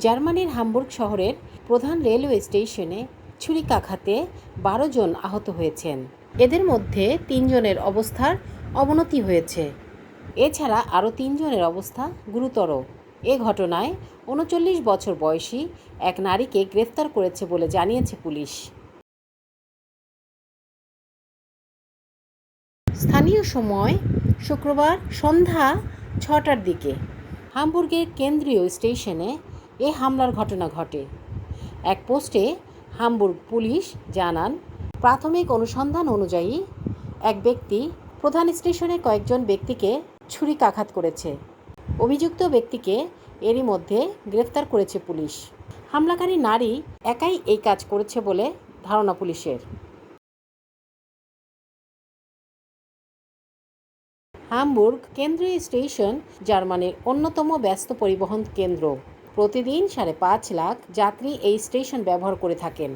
জার্মানির হামবুর্গ শহরের প্রধান রেলওয়ে স্টেশনে ছুরিকাঘাতে বারো জন আহত হয়েছেন। এদের মধ্যে তিনজনের অবস্থার অবনতি হয়েছে। এছাড়া আরও তিনজনের অবস্থা গুরুতর। এ ঘটনায় উনচল্লিশ বছর বয়সী এক নারীকে গ্রেফতার করেছে বলে জানিয়েছে পুলিশ। স্থানীয় সময় শুক্রবার সন্ধ্যা ছটার দিকে হামবুর্গের কেন্দ্রীয় স্টেশনে এ হামলার ঘটনা ঘটে। এক পোস্টে হামবুর্গ পুলিশ জানান, প্রাথমিক অনুসন্ধান অনুযায়ী এক ব্যক্তি প্রধান স্টেশনে কয়েকজন ব্যক্তিকে ছুরিকাঘাত করেছে। অভিযুক্ত ব্যক্তিকে এরই মধ্যে গ্রেফতার করেছে পুলিশ। হামলাকারী নারী একাই এই কাজ করেছে বলে ধারণা পুলিশের। হামবুর্গ কেন্দ্রীয় স্টেশন জার্মানির অন্যতম ব্যস্ত পরিবহন কেন্দ্র। প্রতিদিন সাড়ে পাঁচ লাখ যাত্রী এই স্টেশন ব্যবহার করে থাকেন।